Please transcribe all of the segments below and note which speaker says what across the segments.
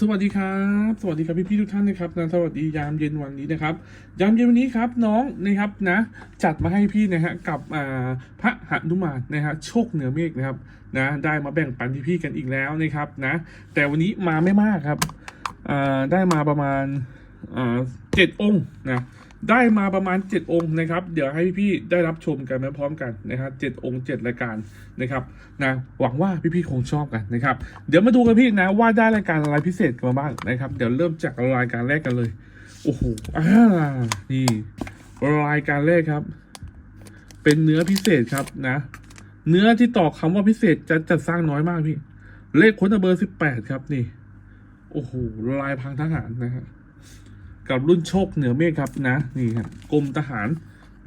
Speaker 1: สวัสดีครับ สวัสดีครับพี่พี่ๆทุกท่านนะครับนะสวัสดียามเย็นวันนี้นะครับ ยามเย็นวันนี้ครับน้องนะครับนะ จัดมาให้พี่นะฮะกับอ่าพระหนุมานนะฮะโชคเหนือเมฆนะครับนะได้มาแบ่งปันพี่พี่ๆกันอีกแล้วนะครับนะ แต่วันนี้มาไม่มากครับอ่าได้มาประมาณอ่าเจ็ดองค์นะ ได้มาประมาณเจ็ดองค์นะครับ เดี๋ยวให้พี่ๆได้รับชมกันพร้อมกันนะครับเจ็ดองค์เจ็ดรายการนะครับนะหวังว่าพี่ๆคงชอบกันนะครับ เดี๋ยวมาดูกันพี่นะว่าได้รายการอะไรพิเศษกันมาบ้างนะครับ เดี๋ยวเริ่มจากรายการแรกกันเลยโอ้โหอ่านี่รายการแรกครับ เป็นเนื้อพิเศษครับนะ เนื้อที่ต่อคำว่าพิเศษจะจัดสร้างน้อยมากพี่ เลขค้นเบอร์สิบแปดครับนี่ โอ้โหลายพังทหารนะฮะ กับรุ่นโชคเหนือเมฆครับนะนี่ฮะกรมทหาร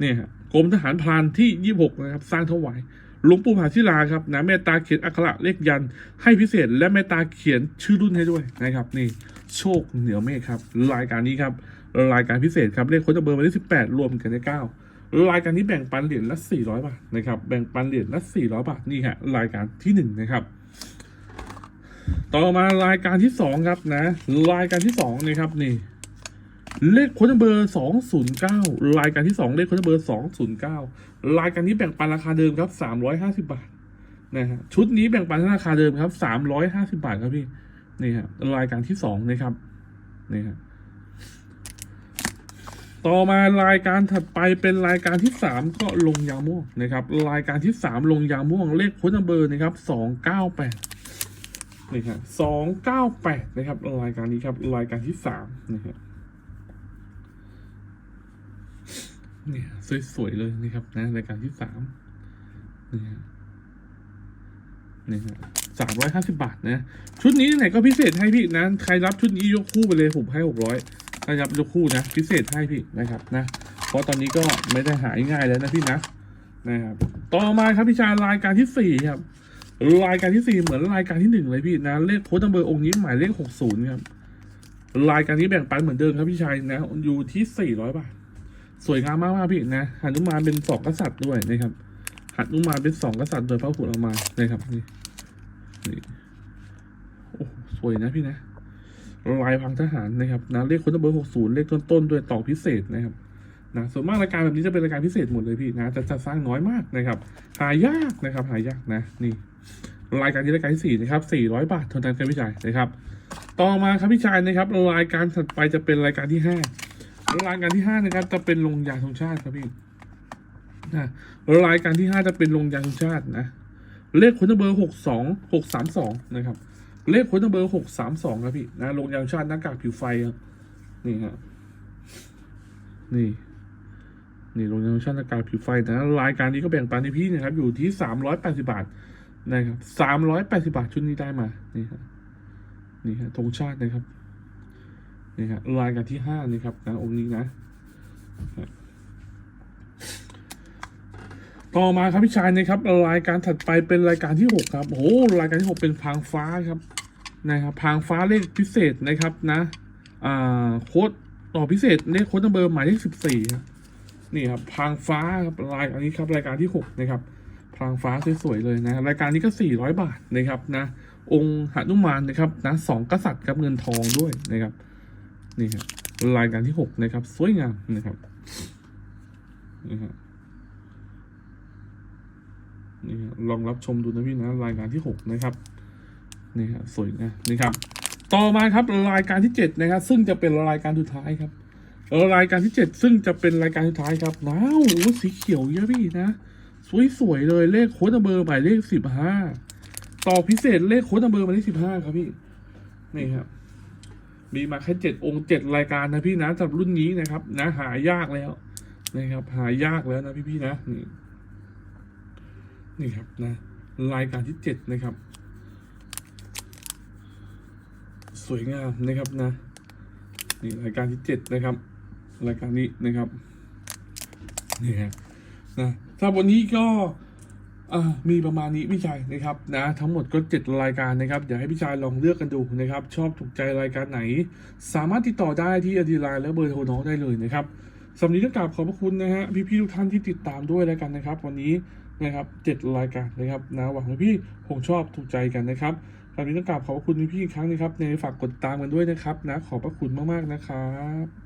Speaker 1: เนี่ยฮะกรมทหารพรานที่ยี่หกนะครับ สร้างถวายหลวงปู่ผาชิลาครับนะเมตตาเขียนอักขระเลขยันให้พิเศษ และเมตตาเขียนชื่อรุ่นให้ด้วยนะครับ นี่โชคเหนือเมฆครับ รายการนี้ครับ รายการพิเศษครับเลขค้นเบอร์วันที่สิบแปดรวมกันได้เก้ารายการนี้แบ่งปันเหรียญละสี่ร้อยบาทนะครับแบ่งปันเหรียญละสี่ร้อยบาทนี่ฮะรายการที่หนึ่งนะครับ ต่อมารายการที่สองครับนะรายการที่สองนะครับนี่ เลขค้นเบอร์สองศูนย์เก้ารายการที่สองเลขค้นเบอร์สองศูนย์เก้ารายการนี้แบ่งปันราคาเดิมครับสามร้อยห้าสิบาทนะฮะชุดนี้แบ่งปันราคาเดิมครับสามร้อยห้าสิบาทครับพี่นี่ฮะรายการที่สองนะครับนี่ฮะต่อมารายการถัดไปเป็นรายการที่สามก็ลงยาม่วงนะครับ รายการที่สามลงยาม่วงเลขค้นเบอร์นะครับสองเก้าแปดนี่ครับสองเก้าแปดนะครับ รายการนี้ครับ รายการที่สามนะครับ เนี่ยสวยๆเลยนะครับนะรายการที่สามนี่ฮะนี่ฮะสามร้อยห้าสิบาทนะ ชุดนี้ไหนก็พิเศษให้พี่นะ ใครรับชุดนี้ยกคู่ไปเลยผมให้หกร้อยใครรับยกคู่นะ พิเศษให้พี่นะครับนะ เพราะตอนนี้ก็ไม่ได้หายง่ายแล้วนะพี่นะ นะครับ ต่อมาครับพี่ชายรายการที่สี่ครับ รายการที่สี่เหมือนรายการที่หนึ่งเลยพี่นะ เลขโค้ดนัมเบอร์องค์นี้หมายเลขหกศูนย์ครับ รายการนี้แบ่งปันเหมือนเดิมครับพี่ชายนะ อยู่ที่สี่ร้อยบาท สวยงามมากมากๆพี่นะหนุมานเป็นสองกษัตริย์ด้วยนะครับหนุมานเป็นสองกษัตริย์โดยพระหุรมานนะครับนี่นี่โอ้สวยนะพี่นะลายพังทหารนะครับนะเลขคนเบอร์หกศูนย์เลขต้นๆด้วยต่อพิเศษนะครับนะส่วนมากรายการแบบนี้จะเป็นรายการพิเศษหมดเลยพี่นะจะจะสร้างน้อยมากนะครับ หายากนะครับ หายากนะ นี่ รายการที่รายการที่สี่นะครับสี่ร้อยบาทเท่านั้นครับพี่ชายนะครับ ต่อมาครับพี่ชายนะครับ รายการถัดไปจะเป็นรายการที่ห้า รายการที่ห้านะครับ จะเป็นลงยาธงชาติครับพี่นะรายการที่ห้าจะเป็นลงยาธงชาตินะ เลขคนเบอร์หกสองหกสามสองนะครับ เลขคนเบอร์หกสามสองครับพี่นะลงยาธงชาติหน้ากากผิวไฟครับนี่ฮะนี่นี่ลงยาธงชาติหน้ากากผิวไฟนะรายการนี้ก็แบ่งปันให้พี่นะครับ อยู่ที่สามร้อยแปดสิบาทนะครับสามร้อยแปดสิบาทชุดนี้ได้มานี่ฮะนี่ฮะธงชาตินะครับ นี่ครับรายการที่ห้านี่ครับนะองค์นี้นะ ต่อมาครับพี่ชายนะครับรายการถัดไปเป็นรายการที่หกครับโอ้รายการที่หกเป็นพางฟ้าครับนะครับพางฟ้าเลขพิเศษนะครับนะอ่าโค้ดต่อพิเศษเลขโค้ดนัมเบอร์หมายเลขสิบสี่ครับนี่ครับพางฟ้าครับรายการนี้ครับรายการที่หกนะครับพางฟ้าสวยๆเลยนะรายการนี้ก็สี่ร้อยบาทนะครับนะองค์หนุมานนะครับนะสองกษัตริย์ครับเงินทองด้วยนะครับ นี่ครับรายการที่หกนะครับ สวยงามนะครับนี่ครับนี่ครับลองรับชมดูนะพี่นะรายการที่หกนะครับนี่ครับสวยนะนี่ครับ ต่อมาครับรายการที่เจ็ดนะครับ ซึ่งจะเป็นรายการสุดท้ายครับรายการที่เจ็ดซึ่งจะเป็นรายการสุดท้ายครับว้าวโอ้สีเขียวเยอะพี่นะสวยๆเลยเลขโค้ดเบอร์หมายเลขสิบห้าต่อพิเศษเลขโค้ดเบอร์หมายเลขสิบห้าครับพี่นี่ครับ มีมาแค่เจ็ดองค์เจ็ดรายการนะพี่นะสำหรับรุ่นนี้นะครับ นะหายากแล้วนะครับ หายากแล้วนะพี่ๆนะนี่นี่ครับนะรายการที่เจ็ดนะครับ สวยงามนะครับนะนี่รายการที่เจ็ดนะครับ รายการนี้นะครับนี่ครับนะสำหรับวันนี้ก็ มีประมาณนี้พี่ชายนะครับนะทั้งหมดก็เจ็ดรายการนะครับเดี๋ยวให้พี่ชายลองเลือกกันดูนะครับ ชอบถูกใจรายการไหน สามารถติดต่อได้ที่อดีไลน์และเบอร์โทรน้องได้เลยนะครับสำหรับนี้ต้องกราบขอบพระคุณนะฮะพี่ๆทุกท่านที่ติดตามด้วยแล้วกันนะครับ วันนี้นะครับเจ็ดรายการนะครับนะหวังว่าพี่คงชอบถูกใจกันนะครับคราวนี้ต้องกราบขอบพระคุณพี่ๆอีกครั้งนะครับในฝากกดตามกันด้วยนะครับนะขอบพระคุณมากๆนะครับ